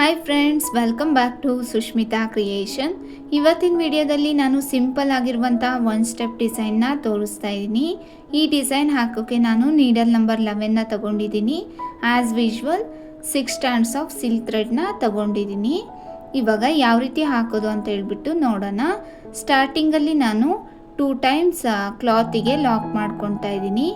Hi friends welcome back to Sushmita creation ಇವತ್ತಿನ ವಿಡಿಯೋದಲ್ಲಿ ನಾನು ಸಿಂಪಲ್ ಆಗಿರುವಂತಹ ಒನ್ ಸ್ಟೆಪ್ ಡಿಸೈನ್ನ ತೋರಿಸ್ತಾ ಇದ್ದೀನಿ ಈ ಡಿಸೈನ್ ಹಾಕೋಕ್ಕೆ ನಾನು ನೀಡಲ್ ನಂಬರ್ ಲೆವೆನ್ನ ತಗೊಂಡಿದ್ದೀನಿ as usual six strands of silk ಥ್ರೆಡ್ನ ತಗೊಂಡಿದ್ದೀನಿ ಇವಾಗ ಯಾವ ರೀತಿ ಹಾಕೋದು ಅಂತ ಹೇಳ್ಬಿಟ್ಟು ನೋಡೋಣ. ಸ್ಟಾರ್ಟಿಂಗಲ್ಲಿ ನಾನು ಟೂ ಟೈಮ್ಸ್ ಕ್ಲಾತಿಗೆ ಲಾಕ್ ಮಾಡ್ಕೊತಾ ಇದ್ದೀನಿ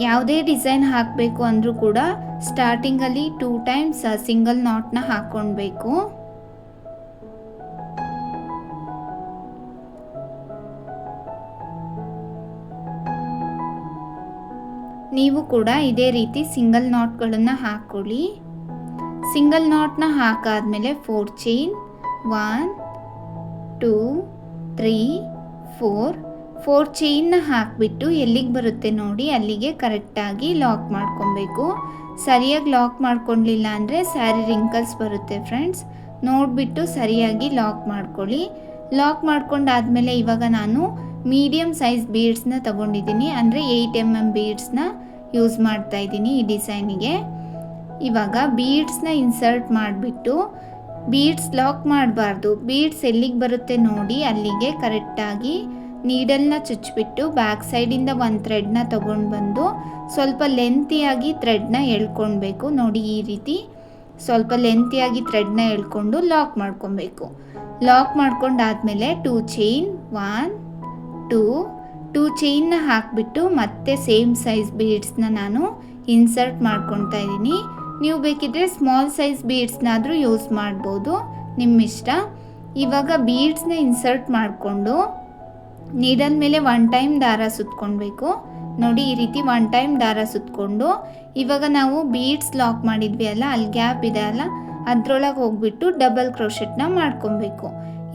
ಯಾವುದೇ ಡಿಸೈನ್ ಹಾಕಬೇಕು ಅಂದರೂ ಕೂಡ ಸ್ಟಾರ್ಟಿಂಗಲ್ಲಿ ಟೂ ಟೈಮ್ಸ್ ಸಿಂಗಲ್ ನಾಟ್ನ ಹಾಕ್ಕೊಳ್ಬೇಕು ನೀವು ಕೂಡ ಇದೇ ರೀತಿ ಸಿಂಗಲ್ ನಾಟ್ಗಳನ್ನು ಹಾಕ್ಕೊಳ್ಳಿ. ಸಿಂಗಲ್ ನಾಟ್ನ ಹಾಕಾದಮೇಲೆ four chain one two three four four ಚೈನ್ನ ಹಾಕಿಬಿಟ್ಟು ಎಲ್ಲಿಗೆ ಬರುತ್ತೆ ನೋಡಿ, ಅಲ್ಲಿಗೆ ಕರೆಕ್ಟಾಗಿ ಲಾಕ್ ಮಾಡ್ಕೊಬೇಕು. ಸರಿಯಾಗಿ ಲಾಕ್ ಮಾಡ್ಕೊಳ್ಲಿಲ್ಲ ಅಂದರೆ ಸ್ಯಾರಿ ರಿಂಕಲ್ಸ್ ಬರುತ್ತೆ ಫ್ರೆಂಡ್ಸ್ ನೋಡಿಬಿಟ್ಟು ಸರಿಯಾಗಿ ಲಾಕ್ ಮಾಡ್ಕೊಳ್ಳಿ. ಲಾಕ್ ಮಾಡ್ಕೊಂಡಾದಮೇಲೆ ಇವಾಗ ನಾನು ಮೀಡಿಯಮ್ ಸೈಜ್ ಬೀಡ್ಸ್ನ ತಗೊಂಡಿದ್ದೀನಿ. ಅಂದರೆ ಏಯ್ಟ್ ಎಂ ಎಂ ಬೀಡ್ಸ್ನ ಯೂಸ್ ಮಾಡ್ತಾ ಇದ್ದೀನಿ ಈ ಡಿಸೈನಿಗೆ ಇವಾಗ ಬೀಡ್ಸ್ನ ಇನ್ಸರ್ಟ್ ಮಾಡಿಬಿಟ್ಟು ಬೀಡ್ಸ್ ಲಾಕ್ ಮಾಡಬಾರ್ದು. ಬೀಡ್ಸ್ ಎಲ್ಲಿಗೆ ಬರುತ್ತೆ ನೋಡಿ, ಅಲ್ಲಿಗೆ ಕರೆಕ್ಟಾಗಿ ನೀಡಲ್ನ ಚುಚ್ಚಿಬಿಟ್ಟು ಬ್ಯಾಕ್ ಸೈಡಿಂದ ಒಂದು ಥ್ರೆಡ್ನ ತೊಗೊಂಡು ಬಂದು ಸ್ವಲ್ಪ ಲೆಂತಿಯಾಗಿ ಥ್ರೆಡ್ನ ಎಳ್ಕೊಳ್ಬೇಕು ನೋಡಿ ಈ ರೀತಿ ಸ್ವಲ್ಪ ಲೆಂತಿಯಾಗಿ ಥ್ರೆಡ್ನ ಎಳ್ಕೊಂಡು ಲಾಕ್ ಮಾಡ್ಕೊಬೇಕು lock ಮಾಡ್ಕೊಂಡಾದಮೇಲೆ two chain one two two ಚೈನ್ನ ಹಾಕಿಬಿಟ್ಟು ಮತ್ತೆ ಸೇಮ್ ಸೈಜ್ ಬೀಡ್ಸ್ನ ನಾನು ಇನ್ಸರ್ಟ್ ಮಾಡ್ಕೊತಾ ಇದ್ದೀನಿ. ನೀವು ಬೇಕಿದ್ರೆ ಸ್ಮಾಲ್ ಸೈಜ್ ಬೀಡ್ಸ್ನಾದರೂ ಯೂಸ್ ಮಾಡ್ಬೋದು. ನಿಮ್ಮಿಷ್ಟ. ಇವಾಗ ಬೀಡ್ಸ್ನ ಇನ್ಸರ್ಟ್ ಮಾಡಿಕೊಂಡು ನೀಡಲ್ ಮೇಲೆ ಒನ್ ಟೈಮ್ ದಾರ ಸುತ್ಕೊಳ್ಬೇಕು ನೋಡಿ, ಈ ರೀತಿ ಒನ್ ಟೈಮ್ ದಾರ ಸುತ್ಕೊಂಡು, ಇವಾಗ ನಾವು ಬೀಡ್ಸ್ ಲಾಕ್ ಮಾಡಿದ್ವಿ ಅಲ್ಲ, ಅಲ್ಲಿ ಗ್ಯಾಪ್ ಇದೆ ಅಲ್ಲ, ಅದರೊಳಗೆ ಹೋಗ್ಬಿಟ್ಟು ಡಬಲ್ ಕ್ರೋಶೆಟ್ನ ಮಾಡ್ಕೊಬೇಕು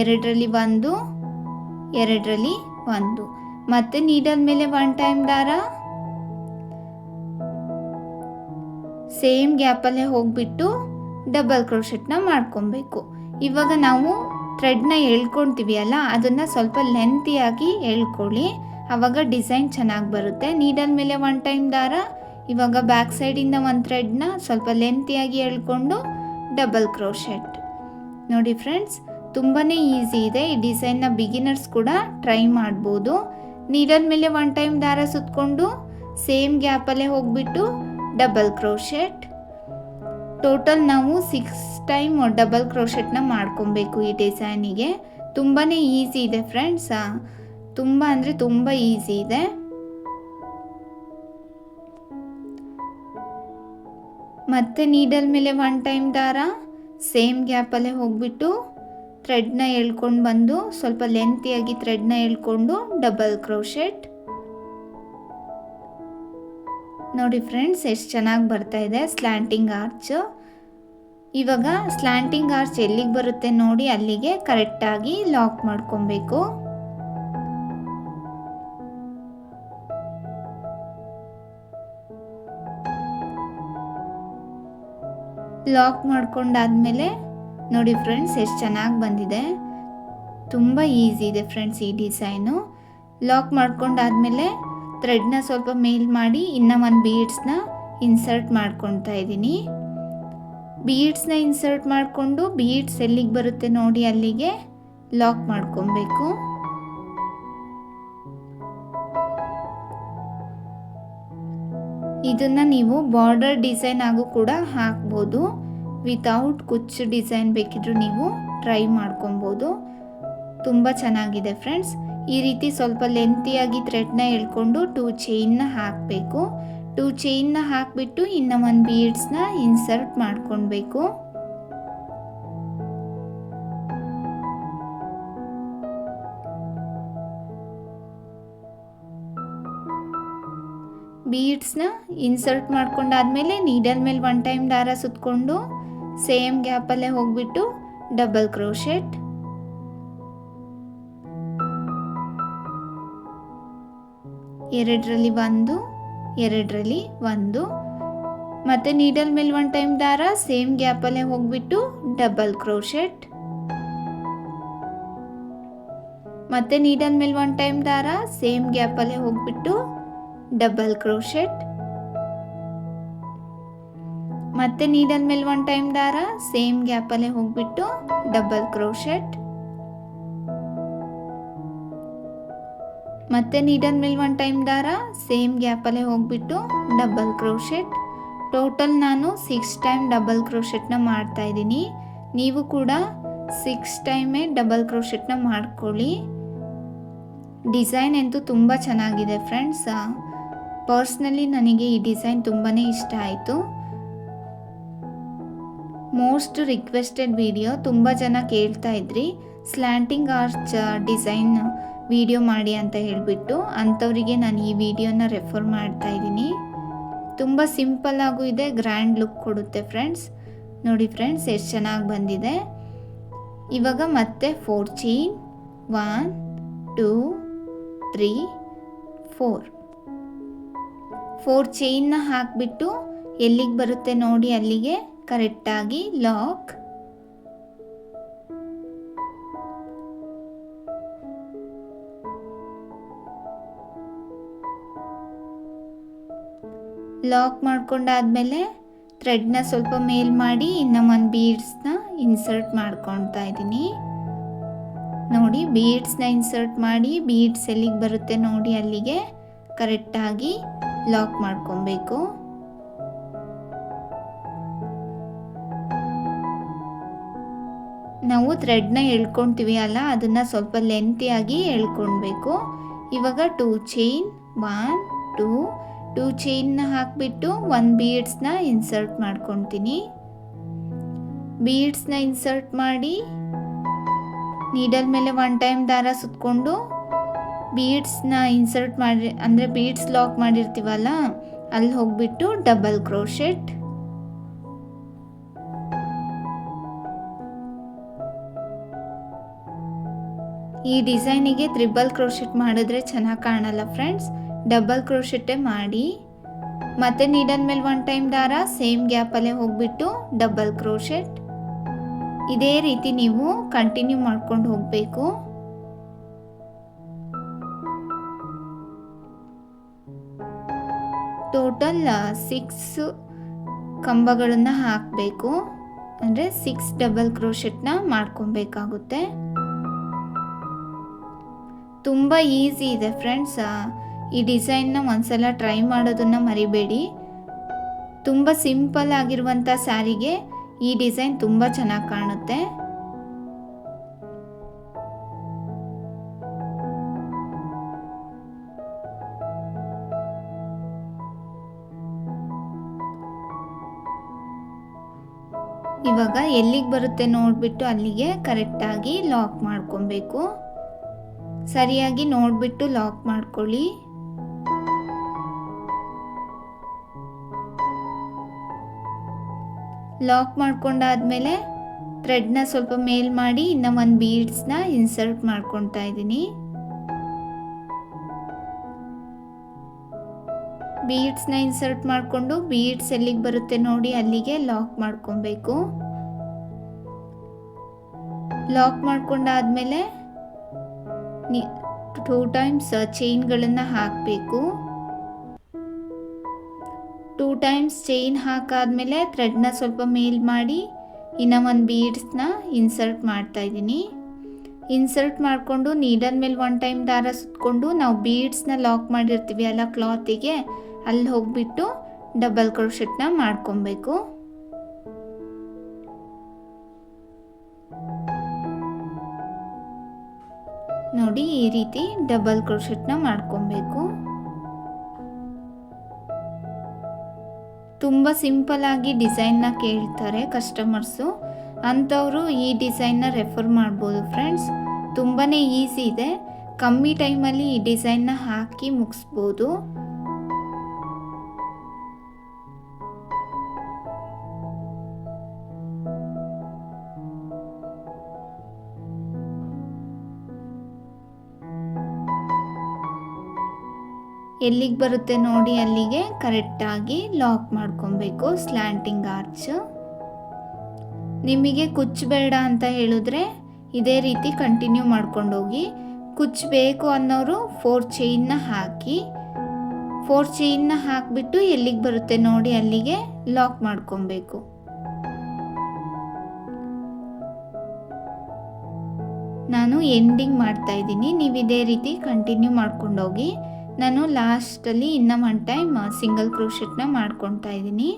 ಎರಡರಲ್ಲಿ ಒಂದು ಎರಡರಲ್ಲಿ ಒಂದು. ಮತ್ತೆ ನೀಡಲ್ ಮೇಲೆ ಒನ್ ಟೈಮ್ ದಾರ ಸೇಮ್ ಗ್ಯಾಪಲ್ಲೇ ಹೋಗ್ಬಿಟ್ಟು ಡಬಲ್ ಕ್ರೋಶೆಟ್ನ ಮಾಡ್ಕೊಬೇಕು ಇವಾಗ ನಾವು ಥ್ರೆಡ್ನ ಎಳ್ಕೊಳ್ತೀವಿ ಅಲ್ಲ, ಅದನ್ನು ಸ್ವಲ್ಪ ಲೆಂತಿಯಾಗಿ ಎಳ್ಕೊಳ್ಳಿ ಆವಾಗ ಡಿಸೈನ್ ಚೆನ್ನಾಗಿ ಬರುತ್ತೆ. ನೀಡಲ್ ಮೇಲೆ ಒನ್ ಟೈಮ್ ದಾರ, ಇವಾಗ ಬ್ಯಾಕ್ ಸೈಡಿಂದ ಒಂದು ಥ್ರೆಡ್ನ ಸ್ವಲ್ಪ ಲೆಂತಿಯಾಗಿ ಎಳ್ಕೊಂಡು ಡಬಲ್ ಕ್ರೋಶೆಟ್ ನೋಡಿ ಫ್ರೆಂಡ್ಸ್ ತುಂಬಾ ಈಸಿ ಇದೆ. ಈ ಡಿಸೈನ್ನ ಬಿಗಿನರ್ಸ್ ಕೂಡ ಟ್ರೈ ಮಾಡ್ಬೋದು. ನೀಡಲ್ ಮೇಲೆ ಒನ್ ಟೈಮ್ ದಾರ ಸುತ್ತಕೊಂಡು ಸೇಮ್ ಗ್ಯಾಪಲ್ಲೇ ಹೋಗ್ಬಿಟ್ಟು ಡಬಲ್ ಕ್ರೋಶೆಟ್ ಟೋಟಲ್ ನಾವು ಸಿಕ್ಸ್ ಟೈಮ್ ಡಬಲ್ ಕ್ರೋಶೆಟ್ನ ಮಾಡ್ಕೊಬೇಕು ಈ ಡಿಸೈನಿಗೆ ತುಂಬಾ ಈಸಿ ಇದೆ ಫ್ರೆಂಡ್ಸ್ ತುಂಬ ಅಂದರೆ ತುಂಬ ಈಸಿ ಇದೆ. ಮತ್ತೆ ನೀಡಲ್ ಮೇಲೆ ಒನ್ ಟೈಮ್ ದಾರ ಸೇಮ್ ಗ್ಯಾಪಲ್ಲೇ ಹೋಗ್ಬಿಟ್ಟು ಥ್ರೆಡ್ನ ಎಳ್ಕೊಂಡು ಬಂದು, ಸ್ವಲ್ಪ ಲೆಂತಿಯಾಗಿ ಥ್ರೆಡ್ನ ಎಳ್ಕೊಂಡು ಡಬಲ್ ಕ್ರೋಶೆಟ್ ನೋಡಿ ಫ್ರೆಂಡ್ಸ್ ಎಷ್ಟು ಚೆನ್ನಾಗಿ ಬರ್ತಾ ಇದೆ ಸ್ಲ್ಯಾಂಟಿಂಗ್ ಆರ್ಚ್ ಇವಾಗ ಸ್ಲ್ಯಾಂಟಿಂಗ್ ಆರ್ಚ್ ಎಲ್ಲಿಗೆ ಬರುತ್ತೆ ನೋಡಿ ಅಲ್ಲಿಗೆ ಕರೆಕ್ಟಾಗಿ ಲಾಕ್ ಮಾಡ್ಕೊಬೇಕು. ಲಾಕ್ ಮಾಡ್ಕೊಂಡಾದ್ಮೇಲೆ ನೋಡಿ ಫ್ರೆಂಡ್ಸ್ ಎಷ್ಟು ಚೆನ್ನಾಗಿ ಬಂದಿದೆ. ತುಂಬ ಈಸಿ ಇದೆ ಫ್ರೆಂಡ್ಸ್ ಈ ಡಿಸೈನು ಲಾಕ್ ಮಾಡ್ಕೊಂಡಾದ್ಮೇಲೆ ಥ್ರೆಡ್ನ ಸ್ವಲ್ಪ ಮೇಲ್ ಮಾಡಿ ಇನ್ನೂ ಒಂದು ಬೀಡ್ಸ್ನ ಇನ್ಸರ್ಟ್ ಮಾಡ್ಕೊತಾ ಇದ್ದೀನಿ. ಬೀಡ್ಸ್ನ ಇನ್ಸರ್ಟ್ ಮಾಡಿಕೊಂಡು ಬೀಡ್ಸ್ ಎಲ್ಲಿಗೆ ಬರುತ್ತೆ ನೋಡಿ ಅಲ್ಲಿಗೆ ಲಾಕ್ ಮಾಡ್ಕೊಬೇಕು. ಇದನ್ನು ನೀವು ಬಾರ್ಡರ್ ಡಿಸೈನ್ ಆಗೂ ಕೂಡ ಹಾಕ್ಬೋದು. ವಿತೌಟ್ ಕುಚ್ಚು ಡಿಸೈನ್ ಬೇಕಿದ್ರೂ ನೀವು ಟ್ರೈ ಮಾಡ್ಕೊಬೋದು. ತುಂಬ ಚೆನ್ನಾಗಿದೆ ಫ್ರೆಂಡ್ಸ್ ಈ ರೀತಿ ಸ್ವಲ್ಪ ಲೆಂತಿಯಾಗಿ ಥ್ರೆಡ್ನ ಎಳ್ಕೊಂಡು ಟೂ ಚೈನ್ನ ಹಾಕಬೇಕು. ಟೂ ಚೈನ್ನ ಹಾಕಿಬಿಟ್ಟು ಇನ್ನು ಒಂದು ಬೀಡ್ಸ್ನ ಇನ್ಸರ್ಟ್ ಮಾಡ್ಕೊಳ್ಬೇಕು ಬೀಡ್ಸ್ನ ಇನ್ಸರ್ಟ್ ಮಾಡ್ಕೊಂಡಾದ್ಮೇಲೆ ನೀಡಲ್ ಮೇಲೆ ಒನ್ ಟೈಮ್ ದಾರ ಸುತ್ತಕೊಂಡು ಸೇಮ್ ಗ್ಯಾಪಲ್ಲೇ ಹೋಗ್ಬಿಟ್ಟು ಡಬಲ್ ಕ್ರೋಶೆಟ್. ಎರಡರಲ್ಲಿ ಒಂದು. ಎರಡರಲ್ಲಿ ಒಂದು. ಮತ್ತು ನೀಡಲ್ ಮೇಲೆ ಒನ್ ಟೈಮ್ ದಾರ ಸೇಮ್ ಗ್ಯಾಪಲ್ಲೇ ಹೋಗ್ಬಿಟ್ಟು ಡಬಲ್ ಕ್ರೋಶೆಟ್ ಮತ್ತೆ ನೀಡಲ್ ಮೇಲೆ ಒನ್ ಟೈಮ್ ದಾರ ಸೇಮ್ ಗ್ಯಾಪಲ್ಲೇ ಹೋಗ್ಬಿಟ್ಟು ಡಬಲ್ ಕ್ರೋಶೆಟ್ ಮತ್ತೆ ನೀಡಲ್ ಮೇಲೆ ಒನ್ ಟೈಮ್ ದಾರ ಸೇಮ್ ಗ್ಯಾಪಲ್ಲೇ ಹೋಗ್ಬಿಟ್ಟು ಡಬಲ್ ಕ್ರೋಶೆಟ್ ಮತ್ತೆ ನೀಡಲ್ ಮೇಲೆ ಒನ್ ಟೈಮ್ ದಾರ ಸೇಮ್ ಗ್ಯಾಪಲ್ಲೇ ಹೋಗ್ಬಿಟ್ಟು ಡಬಲ್ ಕ್ರೋಶೆಟ್ ಟೋಟಲ್ ನಾನು ಸಿಕ್ಸ್ ಟೈಮ್ ಡಬಲ್ ಕ್ರೋಶೆಟ್ನ ಮಾಡ್ತಾ ಇದ್ದೀನಿ. ನೀವು ಕೂಡ ಸಿಕ್ಸ್ ಟೈಮೇ ಡಬಲ್ ಕ್ರೋಶೆಟ್ನ ಮಾಡ್ಕೊಳ್ಳಿ. ಡಿಸೈನ್ ಅಂತೂ ತುಂಬ ಚೆನ್ನಾಗಿದೆ ಫ್ರೆಂಡ್ಸ್ ಪರ್ಸ್ನಲಿ ನನಗೆ ಈ ಡಿಸೈನ್ ತುಂಬಾ ಇಷ್ಟ ಆಯಿತು. ಮೋಸ್ಟ್ ರಿಕ್ವೆಸ್ಟೆಡ್ ವಿಡಿಯೋ ತುಂಬ ಜನ ಕೇಳ್ತಾ ಇದ್ರಿ. ಸ್ಲ್ಯಾಂಟಿಂಗ್ ಆರ್ಚ್ ಡಿಸೈನ್ ವಿಡಿಯೋ ಮಾಡಿ ಅಂತ ಹೇಳಿಬಿಟ್ಟು ಅಂಥವರಿಗೆ ನಾನು ಈ ವಿಡಿಯೋನ ರೆಫರ್ ಮಾಡ್ತಾ ಇದ್ದೀನಿ. ತುಂಬ ಸಿಂಪಲ್ ಆಗೂ ಇದೆ ಗ್ರ್ಯಾಂಡ್ ಲುಕ್ ಕೊಡುತ್ತೆ ಫ್ರೆಂಡ್ಸ್ ನೋಡಿ ಫ್ರೆಂಡ್ಸ್ ಎಷ್ಟು ಚೆನ್ನಾಗಿ ಬಂದಿದೆ. ಇವಾಗ ಮತ್ತೆ four chain one two three four four ಚೈನ್ನ ಹಾಕಿಬಿಟ್ಟು ಎಲ್ಲಿಗೆ ಬರುತ್ತೆ ನೋಡಿ ಅಲ್ಲಿಗೆ ಕರೆಕ್ಟಾಗಿ ಲಾಕ್ ಲಾಕ್ ಮಾಡ್ಕೊಂಡಾದ್ಮೇಲೆ ಥ್ರೆಡ್ನ ಸ್ವಲ್ಪ ಮೇಲ್ ಮಾಡಿ ಇನ್ನು ಒಂದು ಬೀಡ್ಸ್ನ ಇನ್ಸರ್ಟ್ ಮಾಡ್ಕೊತಾ ಇದ್ದೀನಿ. ನೋಡಿ ಬೀಡ್ಸ್ನ ಇನ್ಸರ್ಟ್ ಮಾಡಿ ಬೀಡ್ಸ್ ಎಲ್ಲಿಗೆ ಬರುತ್ತೆ ನೋಡಿ ಅಲ್ಲಿಗೆ ಕರೆಕ್ಟಾಗಿ ಲಾಕ್ ಮಾಡ್ಕೊಬೇಕು. ನಾವು ಥ್ರೆಡ್ನ ಎಳ್ಕೊತೀವಿ ಅಲ್ಲ, ಅದನ್ನು ಸ್ವಲ್ಪ ಲೆಂತಿಯಾಗಿ ಎಳ್ಕೊಳ್ಬೇಕು ಇವಾಗ two chain one two two ಚೈನ್ನ ಹಾಕಿಬಿಟ್ಟು ಒನ್ ಬೀಡ್ಸ್ನ ಇನ್ಸರ್ಟ್ ಮಾಡ್ಕೊತೀನಿ. ಬೀಡ್ಸ್ನ ಇನ್ಸರ್ಟ್ ಮಾಡಿ ನೀಡಲ್ ಮೇಲೆ ಒನ್ ಟೈಮ್ ದಾರ ಸುತ್ತಕೊಂಡು ಬೀಡ್ಸ್ನ ಇನ್ಸರ್ಟ್ ಮಾಡಿ, ಅಂದರೆ ಬೀಡ್ಸ್ ಲಾಕ್ ಮಾಡಿರ್ತೀವಲ್ಲ ಅಲ್ಲಿ ಹೋಗ್ಬಿಟ್ಟು ಡಬಲ್ ಕ್ರೋಶೆಟ್ ಈ ಡಿಸೈನಿಗೆ ತ್ರಿಬಲ್ ಕ್ರೋಶೆಟ್ ಮಾಡಿದ್ರೆ ಚೆನ್ನಾಗಿ ಕಾಣಲ್ಲ ಫ್ರೆಂಡ್ಸ್ ಡಬಲ್ ಕ್ರೋಶೆಟ್ಟೆ ಮಾಡಿ, ಮತ್ತೆ ನೀಡನ್ ಮೇಲೆ ಒನ್ ಟೈಮ್ ದಾರ ಸೇಮ್ ಗ್ಯಾಪಲ್ಲೇ ಹೋಗ್ಬಿಟ್ಟು ಡಬಲ್ ಕ್ರೋಶೆಟ್ ಇದೇ ರೀತಿ ನೀವು ಕಂಟಿನ್ಯೂ ಮಾಡ್ಕೊಂಡು ಹೋಗಬೇಕು. ಟೋಟಲ್ ಸಿಕ್ಸ್ ಕಂಬಗಳನ್ನು ಹಾಕಬೇಕು. ಅಂದರೆ ಸಿಕ್ಸ್ ಡಬಲ್ ಕ್ರೋಶೆಟ್ನ ಮಾಡ್ಕೊಬೇಕಾಗುತ್ತೆ. ತುಂಬ ಈಸಿ ಇದೆ ಫ್ರೆಂಡ್ಸ್ ಈ ಡಿಸೈನ್ನ ಒಂದ್ಸಲ ಟ್ರೈ ಮಾಡೋದನ್ನು ಮರಿಬೇಡಿ. ತುಂಬ ಸಿಂಪಲ್ ಆಗಿರುವಂಥ ಸ್ಯಾರಿಗೆ ಈ ಡಿಸೈನ್ ತುಂಬ ಚೆನ್ನಾಗಿ ಕಾಣುತ್ತೆ. ಇವಾಗ ಎಲ್ಲಿಗೆ ಬರುತ್ತೆ ನೋಡಿಬಿಟ್ಟು ಅಲ್ಲಿಗೆ ಕರೆಕ್ಟಾಗಿ ಲಾಕ್ ಮಾಡ್ಕೊಬೇಕು. ಸರಿಯಾಗಿ ನೋಡಿಬಿಟ್ಟು ಲಾಕ್ ಮಾಡ್ಕೊಳ್ಳಿ. ಲಾಕ್ ಮಾಡ್ಕೊಂಡಾದ್ಮೇಲೆ ಥ್ರೆಡ್ನ ಸ್ವಲ್ಪ ಮೇಲ್ ಮಾಡಿ ಇನ್ನು ಒಂದು ಬೀಡ್ಸ್ನ ಇನ್ಸರ್ಟ್ ಮಾಡ್ಕೊತಾ ಇದ್ದೀನಿ. ಬೀಡ್ಸ್ನ ಇನ್ಸರ್ಟ್ ಮಾಡಿಕೊಂಡು ಬೀಡ್ಸ್ ಎಲ್ಲಿಗೆ ಬರುತ್ತೆ ನೋಡಿ ಅಲ್ಲಿಗೆ ಲಾಕ್ ಮಾಡ್ಕೊಬೇಕು. ಲಾಕ್ ಮಾಡ್ಕೊಂಡಾದ್ಮೇಲೆ ಟೂ ಟೈಮ್ಸ್ ಚೈನ್ಗಳನ್ನು ಹಾಕಬೇಕು. ಟೂ ಟೈಮ್ಸ್ ಚೈನ್ ಹಾಕಾದ್ಮೇಲೆ ಥ್ರೆಡ್ನ ಸ್ವಲ್ಪ ಮೇಲ್ ಮಾಡಿ, ಇನ್ನು ಒಂದು ಬೀಡ್ಸ್ನ ಇನ್ಸರ್ಟ್ ಮಾಡ್ತಾ ಇದ್ದೀನಿ. ಇನ್ಸರ್ಟ್ ಮಾಡಿಕೊಂಡು ನೀಡಲ್ ಮೇಲೆ ಒನ್ ಟೈಮ್ ದಾರ ಸುತ್ತಕೊಂಡು ನಾವು ಬೀಡ್ಸ್ನ ಲಾಕ್ ಮಾಡಿರ್ತೀವಿ ಅಲ್ಲ ಕ್ಲಾತಿಗೆ ಅಲ್ಲಿ ಹೋಗಿಬಿಟ್ಟು ಡಬಲ್ ಕ್ರೋಶೆಟ್ನ ಮಾಡ್ಕೊಬೇಕು. ನೋಡಿ ಈ ರೀತಿ ಡಬಲ್ ಕ್ರೋಶೆಟ್ನ ಮಾಡ್ಕೊಬೇಕು. ತುಂಬ ಸಿಂಪಲ್ ಆಗಿ ಡಿಸೈನ್ನ ಕೇಳ್ತಾರೆ ಕಸ್ಟಮರ್ಸು ಅಂಥವರು ಈ ಡಿಸೈನ್ನ ರೆಫರ್ ಮಾಡ್ಬೋದು ಫ್ರೆಂಡ್ಸ್ ತುಂಬಾ ಈಸಿ ಇದೆ. ಕಮ್ಮಿ ಟೈಮಲ್ಲಿ ಈ ಡಿಸೈನ್ನ ಹಾಕಿ ಮುಗಿಸ್ಬೋದು. ಎಲ್ಲಿಗೆ ಬರುತ್ತೆ ನೋಡಿ ಅಲ್ಲಿಗೆ ಕರೆಕ್ಟಾಗಿ ಲಾಕ್ ಮಾಡ್ಕೊಬೇಕು ಸ್ಲ್ಯಾಂಟಿಂಗ್ ಆರ್ಚ್ ನಿಮಗೆ ಕುಚ್ಚಬೇಡ ಅಂತ ಹೇಳಿದ್ರೆ ಇದೇ ರೀತಿ ಕಂಟಿನ್ಯೂ ಮಾಡ್ಕೊಂಡೋಗಿ ಕುಚ್ಚಬೇಕು ಅನ್ನೋರು ಫೋರ್ ಚೈನ್ನ ಹಾಕಿ ಫೋರ್ ಚೈನ್ನ ಹಾಕಿಬಿಟ್ಟು ಎಲ್ಲಿಗೆ ಬರುತ್ತೆ ನೋಡಿ ಅಲ್ಲಿಗೆ ಲಾಕ್ ಮಾಡ್ಕೊಬೇಕು. ನಾನು ಎಂಡಿಂಗ್ ಮಾಡ್ತಾ ಇದ್ದೀನಿ ನೀವು ಇದೇ ರೀತಿ ಕಂಟಿನ್ಯೂ ಮಾಡ್ಕೊಂಡೋಗಿ ನಾನು ಲಾಸ್ಟಲ್ಲಿ ಇನ್ನೂ ಒನ್ ಟೈಮ್ ಸಿಂಗಲ್ ಕ್ರೋಶೆಟ್ನ ಮಾಡ್ಕೊತಾ ಇದ್ದೀನಿ.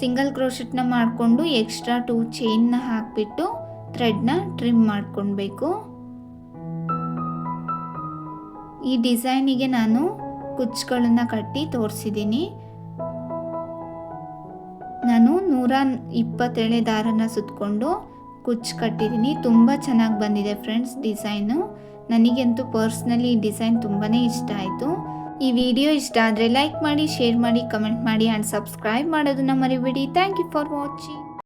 ಸಿಂಗಲ್ ಕ್ರೋಶೆಟ್ನ ಮಾಡಿಕೊಂಡು ಎಕ್ಸ್ಟ್ರಾ ಟೂ ಚೈನ್ನ ಹಾಕಿಬಿಟ್ಟು ಥ್ರೆಡ್ನ ಟ್ರಿಮ್ ಮಾಡ್ಕೊಳ್ಬೇಕು. ಈ ಡಿಸೈನಿಗೆ ನಾನು ಕುಚ್ಚುಗಳನ್ನು ಕಟ್ಟಿ ತೋರಿಸಿದ್ದೀನಿ. ನಾನು ನೂರ ಇಪ್ಪತ್ತೇಳೆ ದಾರನ ಸುತ್ತಕೊಂಡು ಕುಚ್ಚು ಕಟ್ಟಿದ್ದೀನಿ. ತುಂಬ ಚೆನ್ನಾಗಿ ಬಂದಿದೆ ಫ್ರೆಂಡ್ಸ್ ಡಿಸೈನು ನನಗಂತೂ ಪರ್ಸ್ನಲಿ ಈ ಡಿಸೈನ್ ತುಂಬಾ ಇಷ್ಟ ಆಯಿತು. ಈ ವಿಡಿಯೋ ಇಷ್ಟ ಆದರೆ ಲೈಕ್ ಮಾಡಿ, ಶೇರ್ ಮಾಡಿ, ಕಮೆಂಟ್ ಮಾಡಿ ಆ್ಯಂಡ್ ಸಬ್ಸ್ಕ್ರೈಬ್ ಮಾಡೋದನ್ನ ಮರಿಬೇಡಿ. Thank you for watching